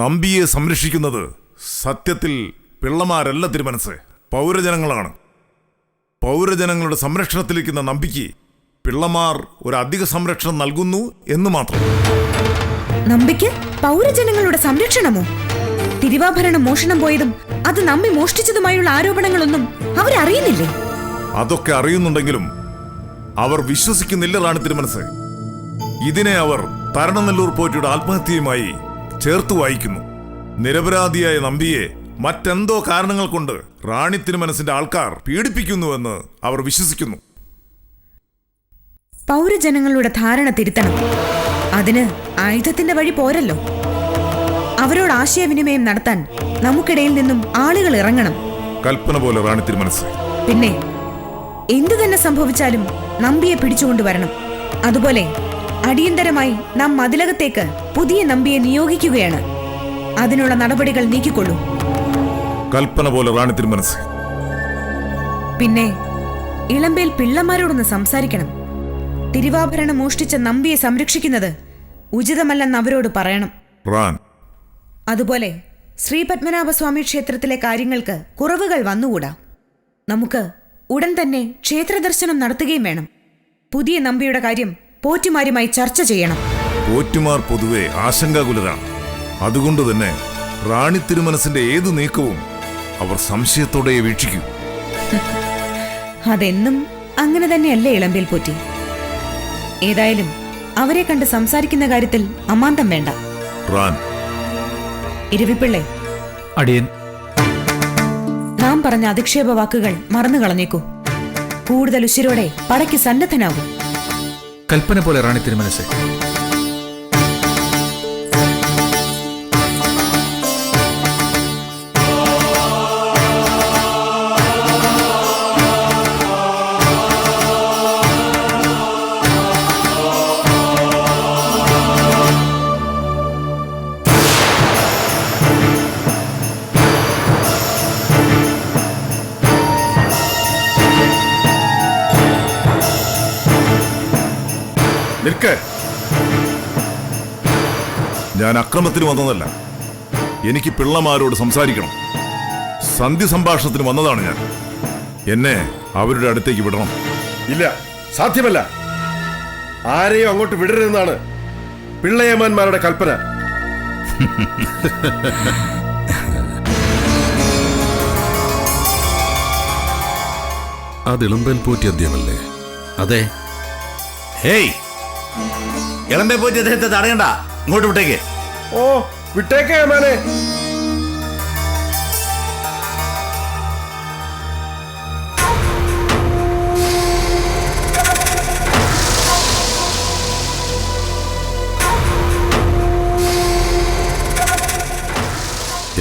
നമ്പിയെ സംരക്ഷിക്കുന്നത് സത്യത്തിൽ പിള്ളമാരല്ല തിരുമനസ് പൗരജനങ്ങളാണ്. പൗരജനങ്ങളുടെ സംരക്ഷണത്തിലിരിക്കുന്ന നമ്പിക്ക് പിള്ളമാർ ഒരു അധിക സംരക്ഷണം നൽകുന്നു എന്ന് മാത്രം. നമ്പിക്ക് പൗരജനങ്ങളുടെ സംരക്ഷണമോ? തിരുവാഭരണം മോഷണം പോയതും അത് നമ്മി മോഷ്ടിച്ചതുമായുള്ള ആരോപണങ്ങളൊന്നും അവരറിയുന്നില്ലേ? അതൊക്കെ അറിയുന്നുണ്ടെങ്കിലും അവർ വിശ്വസിക്കുന്നില്ല റാണി തിരുമനസ് ഇതിനെ അവർ തരണനെല്ലൂർ പോറ്റിയുടെ ആത്മഹത്യയുമായി ചേർത്ത് വായിക്കുന്നു. നിരപരാധിയായ നമ്പിയെ മറ്റെന്തോ കാരണങ്ങൾ കൊണ്ട് റാണി തിരുമനസിന്റെ ആൾക്കാർ പീഡിപ്പിക്കുന്നുവെന്ന് അവർ വിശ്വസിക്കുന്നു. പൗരജനങ്ങളുടെ ധാരണ തിരുത്തണം. അതിന് ആയുധത്തിന്റെ വഴി പോരല്ലോ. അവരോട് ആശയവിനിമയം നടത്താൻ നമുക്കിടയിൽ നിന്നും ആളുകൾ ഇറങ്ങണം. കൽപ്പന പോലെ റാണി തിരുമനസ് പിന്നെ എന്തു തന്നെ സംഭവിച്ചാലും നമ്പിയെ പിടിച്ചുകൊണ്ടുവരണം അതുപോലെ അടിയന്തരമായി നാം മതിലകത്തേക്ക് പുതിയ നമ്പിയെ നിയോഗിക്കുകയാണ്. അതിനുള്ള നടപടികൾ നീക്കിക്കൊള്ളൂ. കൽപ്പന പോലെ റാണി തിരുമനസ്. പിന്നെ ഇളമ്പേൽ പിള്ളമാരോടൊന്ന് സംസാരിക്കണം. തിരുവാഭരണം മോഷ്ടിച്ച നമ്പിയെ സംരക്ഷിക്കുന്നത് ഉചിതമല്ലെന്ന് അവരോട് പറയണം. റാൻ. അതുപോലെ ശ്രീ പത്മനാഭസ്വാമി ക്ഷേത്രത്തിലെ കാര്യങ്ങൾക്ക് കുറവുകൾ വന്നുകൂടാ. നമുക്ക് ഉടൻ തന്നെ ക്ഷേത്രദർശനം നടത്തുകയും വേണം. പുതിയ നമ്പിയുടെ കാര്യം പോറ്റുമാരുമായി ചർച്ച ചെയ്യണം. പോറ്റുമാർ പൊതുവെ ആശങ്കാകുലരാണ്. അതുകൊണ്ട് തന്നെ റാണി തിരുമനസിന്റെ ഏതു നീക്കവും അവർ സംശയത്തോടെ വീക്ഷിക്കൂ. അതെന്നും അങ്ങനെ തന്നെയല്ലേ ഇളമ്പേൽ പോറ്റി. ഏതായാലും അവരെ കണ്ട് സംസാരിക്കുന്ന കാര്യത്തിൽ അമാന്തം വേണ്ട. റാൻ. ഇരവിപ്പിള്ളെ. അടിയൻ. നാം പറഞ്ഞ അധിക്ഷേപ വാക്കുകൾ മറന്നു കളഞ്ഞേക്കൂ കൂടുതൽ ഉശിരോടെ പടയ്ക്ക് സന്നദ്ധനാകൂ. കൽപ്പന പോലെ റാണി തിരുമനസ്. ഞാൻ അക്രമത്തിന് വന്നതല്ല. എനിക്ക് പിള്ളമാരോട് സംസാരിക്കണം. സന്ധി സംഭാഷണത്തിന് വന്നതാണ് ഞാൻ. എന്നെ അവരുടെ അടുത്തേക്ക് വിടണം. ഇല്ല സാധ്യമല്ല. ആരെയും അങ്ങോട്ട് വിടരുതെന്നാണ് പിള്ളയമാന്മാരുടെ കൽപ്പന. അത് ഇളമ്പേൽ പോറ്റി അധ്യമല്ലേ അതെ. ഹേയ് ഇളമ്പേ പോറ്റി അദ്ദേഹത്തെ തടയണ്ട. ഇങ്ങോട്ട് വിട്ടേക്ക്. ഓ വിട്ടേക്കേ മാനെ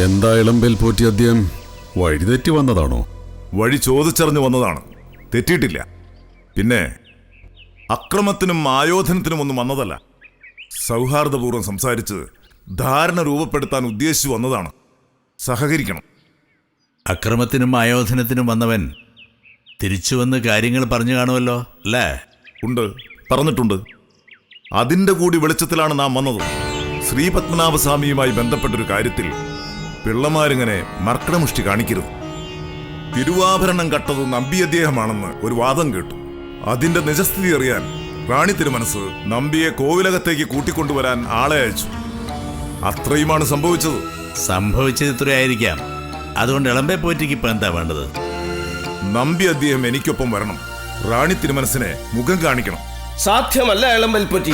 എന്താ ഇളമ്പേൽ പോറ്റി അധ്യം വഴിതെറ്റി വന്നതാണോ? വഴി ചോദിച്ചറിഞ്ഞു വന്നതാണ്. തെറ്റിയിട്ടില്ല. പിന്നെ അക്രമത്തിനും ആയോധനത്തിനും ഒന്നും വന്നതല്ല. സൗഹാർദ്ദപൂർവം സംസാരിച്ച് ധാരണ രൂപപ്പെടുത്താൻ ഉദ്ദേശിച്ചു വന്നതാണ്. സഹകരിക്കണം. അക്രമത്തിനും ആയോധനത്തിനും വന്നവൻ തിരിച്ചു വന്ന് കാര്യങ്ങൾ പറഞ്ഞു കാണുമല്ലോ അല്ലേ? ഉണ്ട്. പറഞ്ഞിട്ടുണ്ട്. അതിന്റെ കൂടി വെളിച്ചത്തിലാണ് നാം വന്നത്. ശ്രീ പത്മനാഭസ്വാമിയുമായി ബന്ധപ്പെട്ടൊരു കാര്യത്തിൽ പിള്ളമാരിങ്ങനെ മർക്കടമുഷ്ടി കാണിക്കരുത്. തിരുവാഭരണം കട്ടത് നമ്പി അദ്ദേഹമാണെന്ന് ഒരു വാദം കേട്ടു. അതിന്റെ നിജസ്ഥിതി അറിയാൻ റാണി തിരുമനസ് നമ്പിയെ കോവിലകത്തേക്ക് കൂട്ടിക്കൊണ്ടുവരാൻ ആളെ അയച്ചു. അത്രയുമാണ് സംഭവിച്ചത്. സംഭവിച്ചത് ഇത്രയായിരിക്കാം. അതുകൊണ്ട് ഇളമ്പേ പോറ്റിക്ക് ഇപ്പൊ എന്താ വേണ്ടത്? നമ്പി അദ്ദേഹം എനിക്കൊപ്പം വരണം. റാണി തിരുമനസിനെ മുഖം കാണിക്കണം. സാധ്യമല്ല ഇളമ്പൽപ്പറ്റി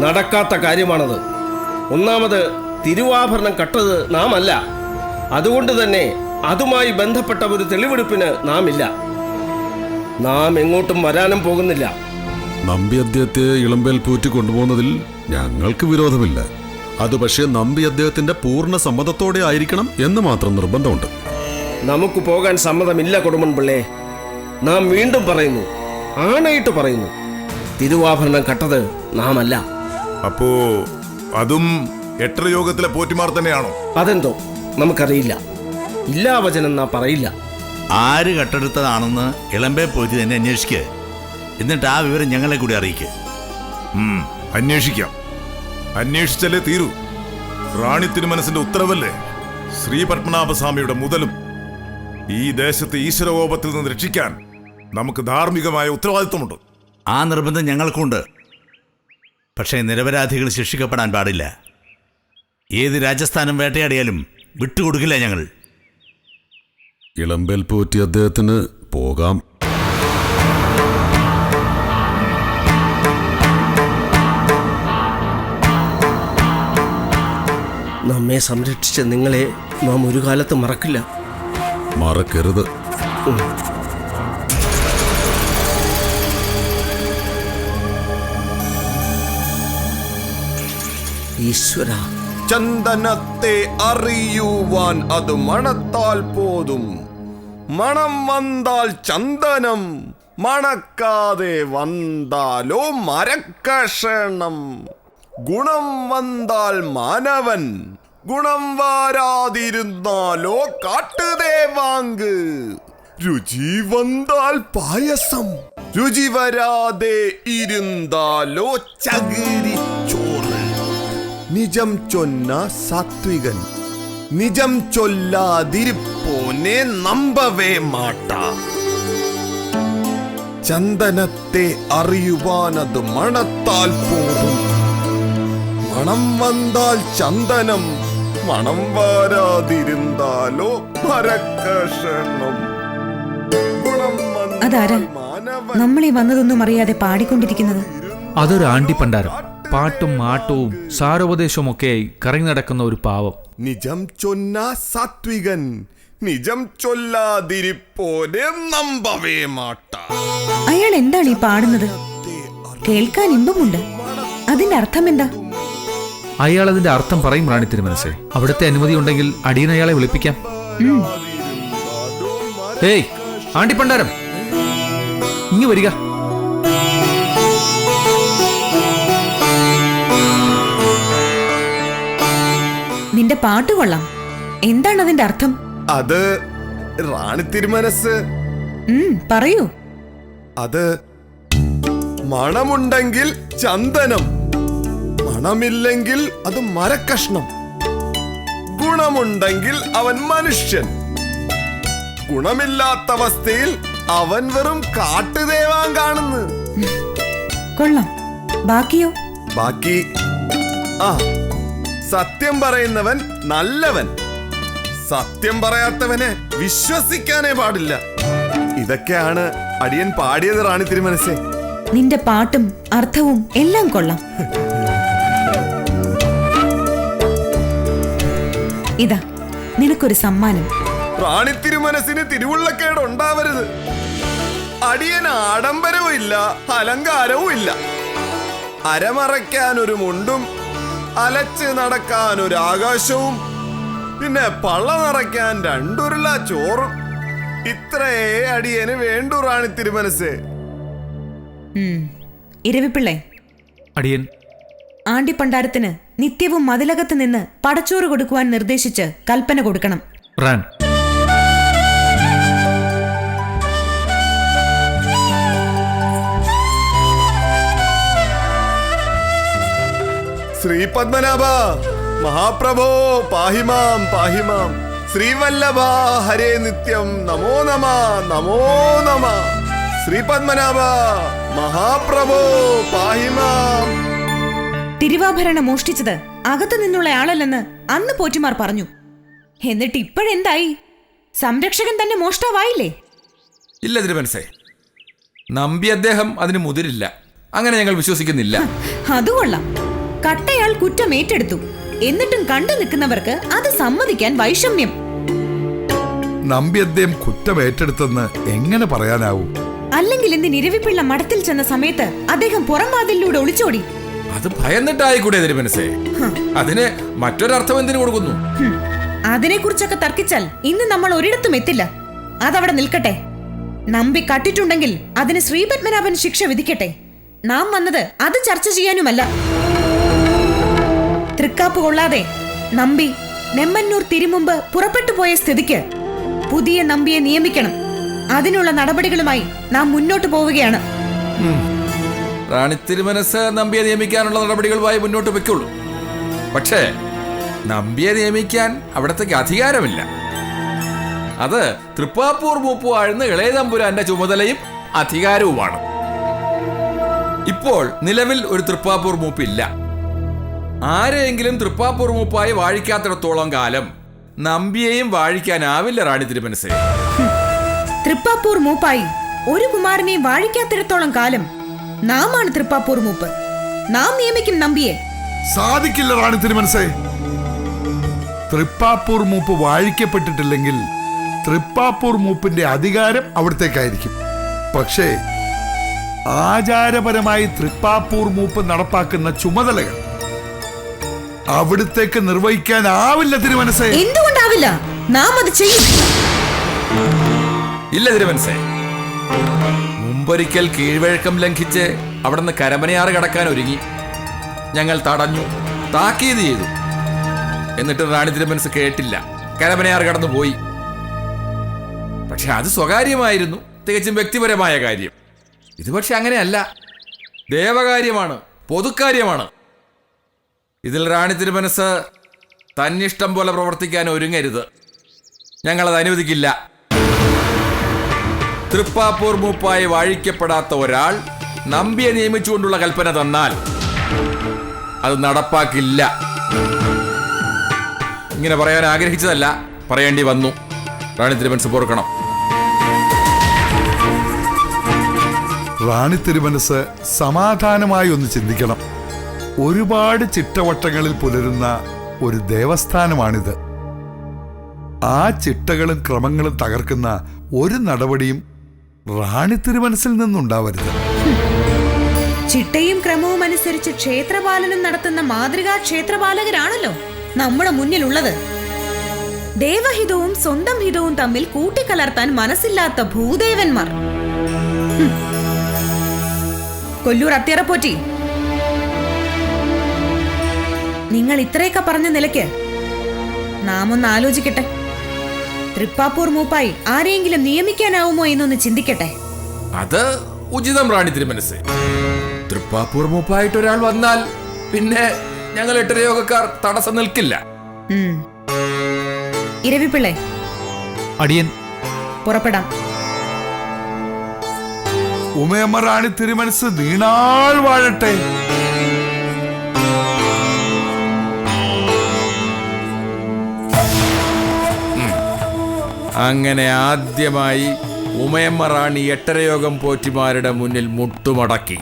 നടക്കാത്ത കാര്യമാണത്. ഒന്നാമത് തിരുവാഭരണം കട്ടത് നാം അല്ല അതുകൊണ്ട് തന്നെ അതുമായി ബന്ധപ്പെട്ട ഒരു തെളിവെടുപ്പിന് നാം ഇല്ല നാം എങ്ങോട്ടും വരാനും പോകുന്നില്ല. നമ്പി അദ്ദേഹത്തെ ഇളമ്പേൽ പൂറ്റി കൊണ്ടുപോകുന്നതിൽ ഞങ്ങൾക്ക് വിരോധമില്ല. അത് പക്ഷേ നമ്പി അദ്ദേഹത്തിന്റെ പൂർണ സമ്മതത്തോടെ ആയിരിക്കണം എന്ന് മാത്രം നിർബന്ധമുണ്ട്. നമുക്ക് പോകാൻ സമ്മതമില്ല കൊടുമൺ പിള്ളേ. നാം വീണ്ടും പറയുന്നു ആണയിട്ട് പറയുന്നു. തിരുവാഭരണം കട്ടത് നാം അല്ല അപ്പോ അതും എട്ടര യോഗത്തിലെ പോറ്റിമാർ തന്നെയാണോ? അതെന്തോ നമുക്കറിയില്ല. ഇല്ലാ വചനം നാം പറയില്ല. ആര് കട്ടെടുത്തതാണെന്ന് ഇളമ്പേ പോറ്റി തന്നെ അന്വേഷിക്ക്. എന്നിട്ട് ആ വിവരം ഞങ്ങളെ കൂടി അറിയിക്കുക അന്വേഷിക്കാം. അന്വേഷിച്ചല്ലേ തീരൂ. റാണി തിരുമനസിന്റെ ഉത്തരവല്ലേ? ശ്രീ പത്മനാഭസ്വാമിയുടെ മുതലും ഈ ദേശത്തെ ഈശ്വരകോപത്തിൽ നിന്ന് രക്ഷിക്കാൻ നമുക്ക് ധാർമ്മികമായ ഉത്തരവാദിത്വമുണ്ട്. ആ നിർബന്ധം ഞങ്ങൾക്കുണ്ട്. പക്ഷേ നിരപരാധികൾ ശിക്ഷിക്കപ്പെടാൻ പാടില്ല. ഏത് രാജസ്ഥാനം വേട്ടയാടിയാലും വിട്ടുകൊടുക്കില്ല ഞങ്ങൾ. ഇളമ്പേൽ പോറ്റി അദ്ദേഹത്തിന് പോകാം. നമ്മെ സംരക്ഷിച്ച നിങ്ങളെ നാം ഒരു കാലത്ത് മറക്കില്ല. മറക്കരുത്. ഈശ്വര. ചന്ദനത്തെ അറിയുവാൻ അത് മണത്താൽ പോതും. മണം വന്നാൽ ചന്ദനം മണക്കാതെ വന്നാലോ മരക്കഷണം. ഗുണം വന്നാൽ മാനവൻ ഗുണം വാരാതിരുന്നാലോ കാട്ടുതേവാങ്ക് രുചി വന്നാൽ പായസം രുചി വരാതെ ഇരുന്നാലോ ചകിരി ചോറ് നിജം ചൊന്ന സാത്വികൻ നിജം ചൊല്ലാതിരിപ്പോനെ നമ്പവേ മാട്ട. ചന്ദനത്തെ അറിയുവാനത് മണത്താൽ പോകും മണം വന്നാൽ ചന്ദനം മണം വാരാതിരുന്നാലോ മരക്കഷണം ഗുണം അതാരാ? നമ്മൾ നമ്മളീ വന്നതൊന്നും അറിയാതെ പാടിക്കൊണ്ടിരിക്കുന്നത്? അതൊരു ആണ്ടി പണ്ടാരം. പാട്ടും ആട്ടവും സാരോപദേശവും ഒക്കെയായി കറങ്ങി നടക്കുന്ന ഒരു പാവം. നിജം ചൊന്ന സാത്വികൻ നിജം ചൊല്ലാതിരിപ്പോലെ നമ്പവേ മാട്ട. അയാൾ എന്താണ് ഈ പാടുന്നത്? കേൾക്കാൻ ഇമ്പമുണ്ട്. അതിന്റെ അർത്ഥം എന്താ? അയാൾ അതിന്റെ അർത്ഥം പറയും റാണി തിരുമനസേ അവിടുത്തെ അനുമതി ഉണ്ടെങ്കിൽ അടിയൻ അയാളെ വിളിപ്പിക്കാം. ഏയ് ആണ്ടിപ്പണ്ടാരം ഇങ്ങ് വരിക. നിന്റെ പാട്ട് കൊള്ളാം. എന്താണ് അതിന്റെ അർത്ഥം? അത് റാണി തിരുമനസ് ഉം പറയൂ. അത് മണമുണ്ടെങ്കിൽ ചന്ദനം. മണമില്ലെങ്കിൽ അത് മരക്കഷ്ണം. ഗുണമുണ്ടെങ്കിൽ അവൻ മനുഷ്യൻ. ഗുണമില്ലാത്ത അവസ്ഥയിൽ അവൻ വെറും കാട്ടുദേവാൻ കാണുന്നു. കൊള്ളാം. ബാക്കിയോ? ബാക്കി. ആ സത്യം പറയുന്നവൻ നല്ലവൻ. സത്യം പറയാത്തവനെ വിശ്വസിക്കാനേ പാടില്ല. ഇതൊക്കെയാണ് അടിയൻ പാടിയത് റാണി തിരുമനസേ. നിന്റെ പാട്ടും അർത്ഥവും എല്ലാം കൊള്ളാം. ഇതാ നിനക്കൊരു സമ്മാനം. റാണി തിരുമനസിന് തിരുവുള്ളക്കേട് ഉണ്ടാവരുത്. അടിയൻ ആഡംബരവും ഇല്ല അലങ്കാരവും ഇല്ല. അരമറയ്ക്കാൻ ഒരു മുണ്ടും അലച്ച് നടക്കാൻ ഒരു ആകാശവും പിന്നെ പള്ള നിറയ്ക്കാൻ രണ്ടുരുള ചോറും. ഇത്രയേ അടിയന് വേണ്ടു റാണി തിരുമനസ്. ഇരവിപ്പിള്ളേ. അടിയൻ. ആണ്ടിപ്പണ്ടാരത്തിന് നിത്യവും മതിലകത്ത് നിന്ന് പടച്ചോറ് കൊടുക്കുവാൻ നിർദ്ദേശിച്ച് കൽപ്പന കൊടുക്കണം. റാൻ. ശ്രീ പത്മനാഭ മഹാപ്രഭോ പാഹിമാം പാഹിമാം. ശ്രീവല്ലഭ ഹരേ നിത്യം. നമോ നമ നമോ നമ. ശ്രീ പത്മനാഭ മഹാപ്രഭോ പാഹിമാം. തിരുവാഭരണം മോഷ്ടിച്ചത് അകത്തു നിന്നുള്ള ആളല്ലെന്ന് അന്ന് പോറ്റിമാർ പറഞ്ഞു. എന്നിട്ട് ഇപ്പോഴെന്തായി? സംരക്ഷകൻ തന്നെ മോഷ്ടാവായില്ലേ? ഇല്ല തിരുമനസേ. നമ്പി അദ്ദേഹം അതിന് മുതിരില്ല. അങ്ങനെ ഞങ്ങൾ വിശ്വസിക്കുന്നില്ല. അതുകൊള്ളാം കട്ടയാൾ കുറ്റം ഏറ്റെടുത്തു. എന്നിട്ടും കണ്ടു നിൽക്കുന്നവർക്ക് അത് സമ്മതിക്കാൻ വൈഷമ്യം. നമ്പി അദ്ദേഹം കുറ്റം ഏറ്റെടുത്തെന്ന് എങ്ങനെ പറയാനാവും? അല്ലെങ്കിൽ ഇന്ന് നിരവിപ്പിള്ള മഠത്തിൽ ചെന്ന സമയത്ത് അദ്ദേഹം പുറംവാതിലൂടെ ഒളിച്ചോടി. അത് ഭയന്നിട്ടായിക്കൂടെ തിരുമനസേ അതിന് മറ്റൊരർത്ഥം എന്തിനു കൊടുക്കുന്നു? അതിനെ കുറിച്ചൊക്കെ തർക്കിച്ചാൽ ഇന്ന് നമ്മൾ ഒരിടത്തും എത്തില്ല. അതവിടെ നിൽക്കട്ടെ. നമ്പി കട്ടിട്ടുണ്ടെങ്കിൽ അതിന് ശ്രീപത്മനാഭൻ ശിക്ഷ വിധിക്കട്ടെ. നാം വന്നത് അത് ചർച്ച ചെയ്യാനുമല്ല. തൃക്കാപ്പ് കൊള്ളാതെ നമ്പി നെമ്മന്നൂർ തിരുമുമ്പ് പുറപ്പെട്ടു പോയ സ്ഥിതിക്ക് പുതിയ നമ്പിയെ നിയമിക്കണം. അതിനുള്ള നടപടികളുമായി നാം മുന്നോട്ട് പോവുകയാണ്. റാണി തിരുമനസ് നമ്പിയെ നിയമിക്കാനുള്ള നടപടികളുമായി മുന്നോട്ട് വെക്കുള്ളൂ. പക്ഷേ നമ്പിയെ നിയമിക്കാൻ അവിടത്തേക്ക് അധികാരമില്ല. അത് തൃപ്പാപ്പൂർ മൂപ്പു ആഴ്ന്ന് ഇളയ തമ്പുരാന്റെ ചുമതലയും അധികാരവുമാണ്. ഇപ്പോൾ നിലവിൽ ഒരു തൃപ്പാപ്പൂർ മൂപ്പില്ല. ആരെയെങ്കിലും തൃപ്പാപ്പൂർ മൂപ്പായി വാഴിക്കാത്തിടത്തോളം കാലം നമ്പിയെയും വാഴിക്കാനാവില്ല റാണി തിരുമനസേ. തൃപ്പാപ്പൂർ മൂപ്പായി ഒരു കുമാരനെയും വാഴിക്കാത്തിടത്തോളം കാലം നാമാണ് തൃപ്പാപ്പൂർ മൂപ്പ്. നാം നിയമിക്കും നമ്പിയെ. സാധിക്കില്ല റാണി തിരുമനസേ. തൃപ്പാപ്പൂർ മൂപ്പ് വാഴിക്കപ്പെട്ടിട്ടില്ലെങ്കിൽ തൃപ്പാപ്പൂർ മൂപ്പിന്റെ അധികാരം അവിടത്തേക്കായിരിക്കും. പക്ഷേ ആചാരപരമായി തൃപ്പാപ്പൂർ മൂപ്പ് നടപ്പാക്കുന്ന ചുമതലകൾ അവിടത്തേക്ക് നിർവഹിക്കാനാവില്ല തിരുമനസേ. എന്തുകൊണ്ടാവില്ല? നാം അത് ചെയ്യും. ഇല്ല തിരുമനസേ. മുമ്പൊരിക്കൽ കീഴ്വഴക്കം ലംഘിച്ച് അവിടുന്ന് കരമനയാറ് കടക്കാൻ ഒരുങ്ങി. ഞങ്ങൾ തടഞ്ഞു താക്കീത് ചെയ്തു. എന്നിട്ട് റാണി തിരുമനസ് കേട്ടില്ല. കരമനയാറ് കടന്നു പോയി പക്ഷെ അത് സ്വകാര്യമായിരുന്നു. തികച്ചും വ്യക്തിപരമായ കാര്യം. ഇത് പക്ഷെ അങ്ങനെയല്ല. ദേവകാര്യമാണ് പൊതുക്കാര്യമാണ്. ഇതിൽ റാണി തിരുമനസ് തന്നിഷ്ടം പോലെ പ്രവർത്തിക്കാൻ ഒരുങ്ങരുത്. ഞങ്ങളത് അനുവദിക്കില്ല. തൃപ്പാപ്പൂർ മൂപ്പായി വാഴിക്കപ്പെടാത്ത ഒരാൾ നമ്പിയെ നിയമിച്ചുകൊണ്ടുള്ള കൽപ്പന തന്നാൽ അത് നടപ്പാക്കില്ല. ഇങ്ങനെ പറയാൻ ആഗ്രഹിച്ചതല്ല പറയേണ്ടി വന്നു. റാണി തിരുമനസ് പോർക്കണം റാണി തിരുമനസ് സമാധാനമായി ഒന്ന് ചിന്തിക്കണം. ഒരുപാട് ചിട്ടവട്ടങ്ങളിൽ പുലരുന്ന ഒരു ദേവസ്ഥാനമാണിത്. ആ ചിട്ടകളും ക്രമങ്ങളും തകർക്കുന്ന ഒരു നടപടിയും റാണി തിരുമനസിൽ നിന്നുണ്ടാവരുത്. ചിട്ടയും ക്രമവും അനുസരിച്ച് ക്ഷേത്രപാലനം നടത്തുന്ന മാതൃകാ ക്ഷേത്രപാലകരാണല്ലോ നമ്മുടെ മുന്നിലുള്ളത്. ദേവഹിതവും സ്വന്തം ഹിതവും തമ്മിൽ കൂട്ടിക്കലർത്താൻ മനസ്സില്ലാത്ത ഭൂദേവന്മാർ. കൊല്ലൂർ അത്തിയറപ്പോറ്റി നിങ്ങൾ ഇത്രയൊക്കെ പറഞ്ഞ നിലയ്ക്ക് നാം ഒന്ന് ആലോചിക്കട്ടെ. തൃപ്പാപ്പൂർ മൂപ്പായി ആരെയെങ്കിലും നിയമിക്കാനാവുമോ എന്നൊന്ന് ചിന്തിക്കട്ടെ. അത് ഉചിതം റാണി തിരുമനസ്. തൃപ്പാപ്പൂർ മൂപ്പായിട്ട് ഒരാൾ വന്നാൽ പിന്നെ ഞങ്ങൾ എട്ടരയോഗക്കാർ തടസ്സം നിൽക്കില്ല. ഇരവിപ്പിള്ളേ അടിയൻ. പുറപ്പെടാം. ഉമയമ്മ റാണി തിരുമനസ് നീണാൾ വാഴട്ടെ. അങ്ങനെ ആദ്യമായി ഉമയമ്മ റാണി എട്ടരയോഗം പോറ്റിമാരുടെ മുന്നിൽ മുട്ടുമടക്കി.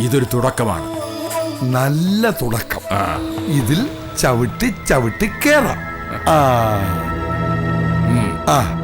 ഇതൊരു തുടക്കമാണ്. നല്ല തുടക്കം. ഇതിൽ ചവിട്ടി ചവിട്ടി കേറാം. ആ. ആ.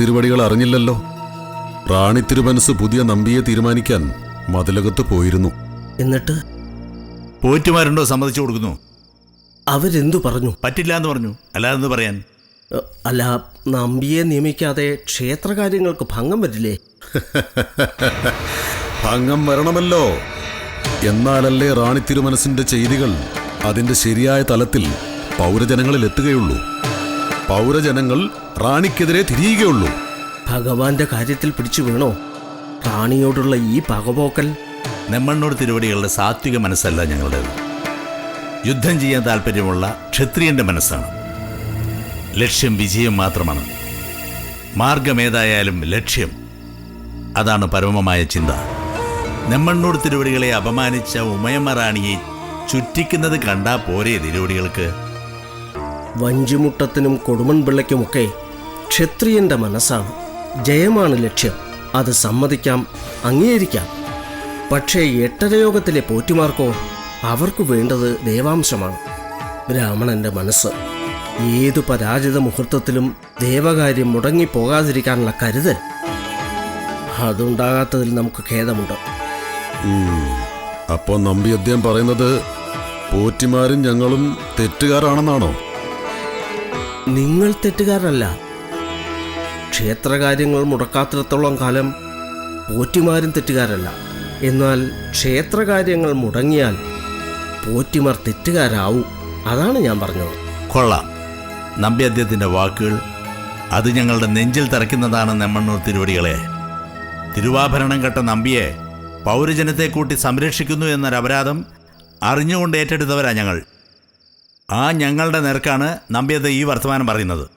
തിരുവടികൾ അറിഞ്ഞില്ലല്ലോ. റാണി തിരുമനസ് പുതിയ നമ്പിയെ തീരുമാനിക്കാൻ മതിലകത്ത് പോയിരുന്നു. എന്നിട്ട്? പോറ്റുമാരുണ്ടോ സമ്മതിച്ചു കൊടുക്കുന്നു? അവരെന്തു പറഞ്ഞു? പറ്റില്ല എന്ന് പറഞ്ഞു. അല്ലാതെന്ന് പറയാൻ? അല്ല നമ്പിയെ നിയമിക്കാതെ ക്ഷേത്രകാര്യങ്ങൾക്ക് ഭംഗം വരില്ലേ? ഭംഗം വരണമല്ലോ. എന്നാലല്ലേ റാണി തിരുമനസിന്റെ ചെയ്തികൾ അതിന്റെ ശരിയായ തലത്തിൽ പൗരജനങ്ങളിൽ എത്തുകയുള്ളൂ. പൗരജനങ്ങൾ റാണിക്കെതിരെ തിരിയുകയുള്ളൂ ഭഗവാന്റെ കാര്യത്തിൽ പിടിച്ചു വീണോ? റാണിയോടുള്ള ഈ പകപോക്കൽ? നെമ്മണ്ണൂർ തിരുവടികളുടെ സാത്വിക മനസ്സല്ല ഞങ്ങളുടേത്. യുദ്ധം ചെയ്യാൻ താല്പര്യമുള്ള ക്ഷത്രിയന്റെ മനസ്സാണ്. ലക്ഷ്യം വിജയം മാത്രമാണ്. മാർഗമേതായാലും ലക്ഷ്യം. അതാണ് പരമമായ ചിന്ത. നെമ്മണ്ണൂർ തിരുവടികളെ അപമാനിച്ച ഉമയമ്മ റാണിയെ ചുറ്റിക്കുന്നത് കണ്ടാ പോരെ തിരുവടികൾക്ക്? വഞ്ചിമുട്ടത്തിനും കൊടുമൺ പിള്ളയ്ക്കുമൊക്കെ ക്ഷത്രിയന്റെ മനസ്സാണ്. ജയമാണ് ലക്ഷ്യം. അത് സമ്മതിക്കാം അംഗീകരിക്കാം. പക്ഷേ എട്ടരയോഗത്തിലെ പോറ്റിമാർക്കോ അവർക്ക് വേണ്ടത് ദേവാംശമാണ്. ബ്രാഹ്മണന്റെ മനസ്സ് ഏതു പരാജിത മുഹൂർത്തത്തിലും ദേവകാര്യം മുടങ്ങിപ്പോകാതിരിക്കാനുള്ള കരുതൽ. അതുണ്ടാകാത്തതിൽ നമുക്ക് ഖേദമുണ്ട്. അപ്പോ നമ്പി അദ്ദേഹം പറയുന്നത് പോറ്റിമാരും ഞങ്ങളും തെറ്റുകാരാണെന്നാണോ? നിങ്ങൾ തെറ്റുകാരല്ല ക്ഷേത്രകാര്യങ്ങൾ മുടക്കാത്തിടത്തോളം കാലം പോറ്റിമാരും തെറ്റുകാരല്ല. എന്നാൽ ക്ഷേത്രകാര്യങ്ങൾ മുടങ്ങിയാൽ പോറ്റിമാർ തെറ്റുകാരാവും. അതാണ് ഞാൻ പറഞ്ഞത്. കൊള്ളാം. നമ്പി അദ്ദേഹത്തിന്റെ വാക്കുകൾ അത് ഞങ്ങളുടെ നെഞ്ചിൽ തറയ്ക്കുന്നതാണ് നെമ്മണ്ണൂർ തിരുവടികളെ. തിരുവാഭരണം കെട്ട നമ്പിയെ പൗരജനത്തെ കൂട്ടി സംരക്ഷിക്കുന്നു എന്നൊരു അപരാധം അറിഞ്ഞുകൊണ്ട് ഏറ്റെടുത്തവരാ ഞങ്ങൾ. ആ ഞങ്ങളുടെ നേർക്കാണ് നമ്പിയത് ഈ വർത്തമാനം പറയുന്നത്.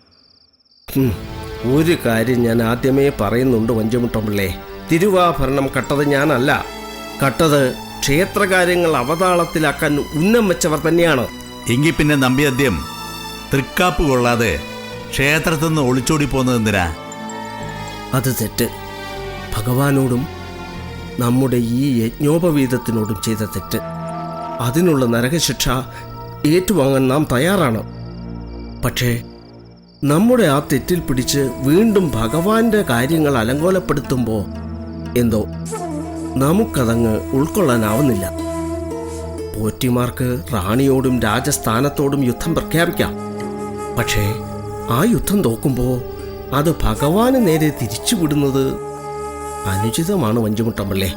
ഒരു കാര്യം ഞാൻ ആദ്യമേ പറയുന്നുണ്ട് വഞ്ചമുട്ടമ്പിള്ളേ. തിരുവാഭരണം കട്ടത് ഞാനല്ല. കട്ടത് ക്ഷേത്രകാര്യങ്ങൾ അവതാളത്തിലാക്കാൻ ഉന്നം വെച്ചവർ തന്നെയാണ്. എങ്കിൽ പിന്നെ നമ്പി അദ്യം തൃക്കാപ്പ് കൊള്ളാതെ ക്ഷേത്രത്തിൽ നിന്ന് ഒളിച്ചോടി പോകുന്നത് എന്തിനാ? അത് തെറ്റ്. ഭഗവാനോടും നമ്മുടെ ഈ യജ്ഞോപവീതത്തിനോടും ചെയ്ത തെറ്റ്. അതിനുള്ള നരകശിക്ഷ ഏറ്റുവാങ്ങാൻ നാം തയ്യാറാണ്. പക്ഷേ നമ്മുടെ ആ തെറ്റിൽ പിടിച്ച് വീണ്ടും ഭഗവാന്റെ കാര്യങ്ങൾ അലങ്കോലപ്പെടുത്തുമ്പോൾ എന്തോ നമുക്കതങ്ങ് ഉൾക്കൊള്ളാനാവുന്നില്ല. പോറ്റിമാർക്ക് റാണിയോടും രാജസ്ഥാനത്തോടും യുദ്ധം പ്രഖ്യാപിക്കാം. പക്ഷേ ആ യുദ്ധം തോക്കുമ്പോൾ അത് ഭഗവാന് നേരെ തിരിച്ചുവിടുന്നത് അനുചിതമാണ് വഞ്ചിമുട്ടമ്പല്ലേ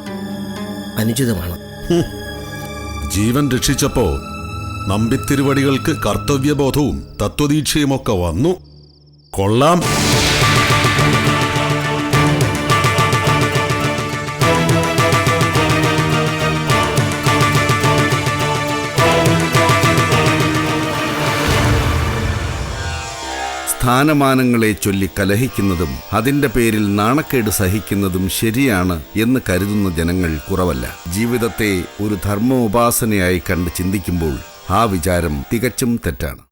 അനുചിതമാണ്. ജീവൻ രക്ഷിച്ചപ്പോ നമ്പിത്തിരുവടികൾക്ക് കർത്തവ്യബോധവും തത്വദീക്ഷയുമൊക്കെ വന്നു. കൊള്ളാം. സ്ഥാനമാനങ്ങളെ ചൊല്ലി കലഹിക്കുന്നതും അതിന്റെ പേരിൽ നാണക്കേട് സഹിക്കുന്നതും ശരിയാണ് എന്ന് കരുതുന്ന ജനങ്ങൾ കുറവല്ല. ജീവിതത്തെ ഒരു ധർമ്മോപാസനയായി കണ്ട് ചിന്തിക്കുമ്പോൾ ആ വിചാരം തികച്ചും തെറ്റാണ്